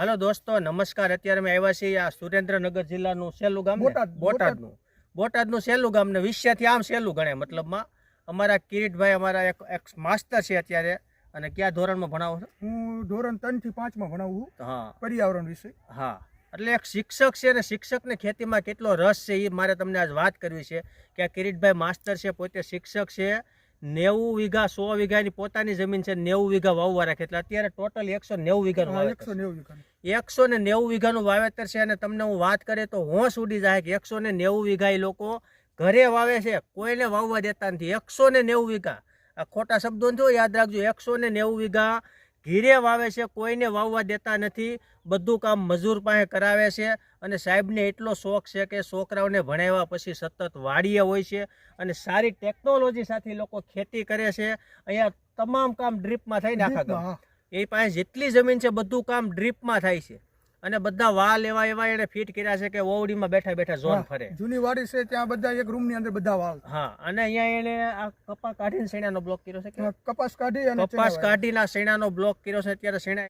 હાલો દોસ્તો નમસ્કાર. અત્યારે અમે આવ્યા છીએ આ સુરેન્દ્રનગર જિલ્લાનું સેલું ગામ બોટાદ, બોટાદનું. બોટાદનું સેલું ગામ ને વિશ્યાથી આમ સેલું ગણે મતલબમાં અમારા કિરીટભાઈ અમારા એક એક માસ્ટર છે અત્યારે. અને કયા ધોરણમાં ભણાવો છો? હું ધોરણ ત્રણથી પાંચમાં ભણાવું છું. હા. પર્યાવરણ વિશે. હા. એટલે એક શિક્ષક છે અને શિક્ષકને ખેતીમાં કેટલો રસ છે એ મારે તમને આજ વાત કરવી છે કે આ કિરીટભાઈ માસ્ટર છે પોતે શિક્ષક છે. નેવું વીઘા સો વીઘાની પોતાની જમીન છે નેવું વીઘા વાવવા રાખે. એટલે અત્યારે ટોટલ એકસો નેવું વીઘાનું એકસો નેવું વીઘાનું. એકસો ને નેવું વીઘાનું વાવેતર છે અને તમને હું વાત કરે તો હોશ ઉડી જાય કે એકસો ને નેવું વીઘા એ લોકો ઘરે વાવે છે કોઈને વાવવા દેતા નથી. એકસો ને નેવું વીઘા. આ ખોટા શબ્દો નથી યાદ રાખજો. એકસો ને નેવું વીઘા ઘીરે વાવે છે કોઈને વાવવા દેતા નથી. બધું કામ મજૂર પાસે કરાવે છે અને સાહેબને એટલો શોખ છે કે છોકરાઓને ભણાવ્યા પછી સતત વાડીએ હોય છે અને સારી ટેકનોલોજી સાથે લોકો ખેતી કરે છે. અહીંયા તમામ કામ ડ્રીપમાં થઈને આખા ગામ. એ પાસે જેટલી જમીન છે બધું કામ ડ્રીપમાં થાય છે. અને બધા વાલ એવા એવા એને ફિટ કર્યા છે કે ઓવડીમાં બેઠા બેઠા ઝોન ફરે. જૂની વાડી છે ત્યાં બધા એક રૂમની અંદર બધા વાલ હા અને અહીંયા એને આ કપા કાઢીને શેણાનો બ્લોક કર્યો છે કે? કપાસ કાઢી અને કપાસ કાઢીને આ શેણાનો બ્લોક કર્યો છે અત્યારે શેણા